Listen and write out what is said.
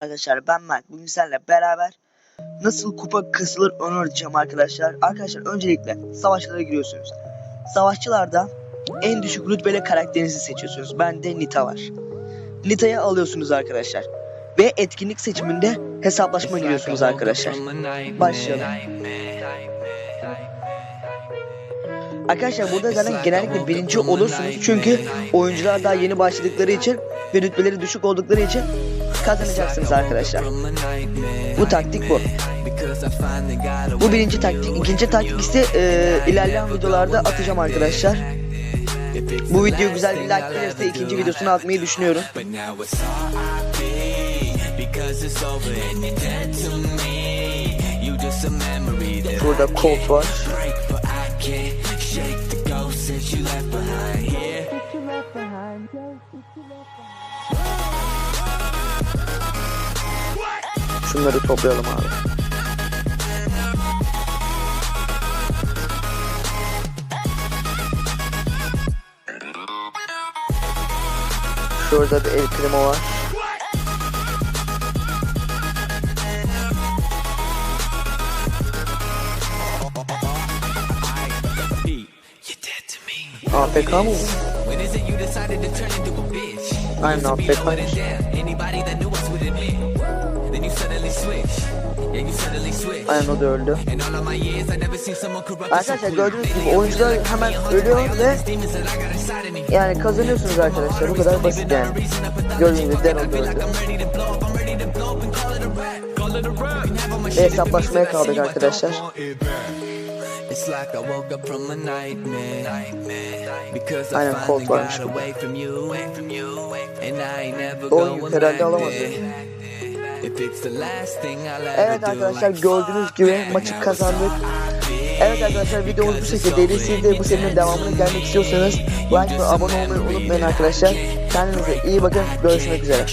Arkadaşlar ben Mert. Bugün sizlerle beraber nasıl kupa kasılır onu öğreteceğim arkadaşlar. Arkadaşlar öncelikle savaşçılara giriyorsunuz. Savaşçılarda en düşük rütbeli karakterinizi seçiyorsunuz. Bende Nita var. Nita'yı alıyorsunuz arkadaşlar. Ve etkinlik seçiminde hesaplaşma giriyorsunuz arkadaşlar. Başlayalım. Arkadaşlar burada zaten genellikle birinci olursunuz. Çünkü oyuncular daha yeni başladıkları için ve rütbeleri düşük oldukları için kazanacaksınız arkadaşlar. Bu taktik bu. Bu birinci taktik. İkinci taktik ise e, ilerleyen videolarda atacağım arkadaşlar. Bu video güzel bir like gelirse ikinci videosunu atmayı düşünüyorum. That Burada Colt var. shake the ghost since you left behind here. Şunları toplayalım abi. Şurada bir el krema var. AFK mı bu? When Aynen o da öldü. Arkadaşlar gördüğünüz gibi oyuncular hemen ölüyor ve yani kazanıyorsunuz arkadaşlar. Bu kadar basit yani. Gördüğünüz gibi Daryl da öldü. Ve hesaplaşmaya kaldık arkadaşlar. It's like I woke up from a nightmare. Because I finally got away from you. And I ain't never going back there. Evet arkadaşlar gördüğünüz gibi maçı kazandık. Evet arkadaşlar videomuz bu şekildeydi. Siz de bu serinin devamını gelmek istiyorsanız like ve abone olmayı unutmayın arkadaşlar. Kendinize iyi bakın. Görüşmek üzere.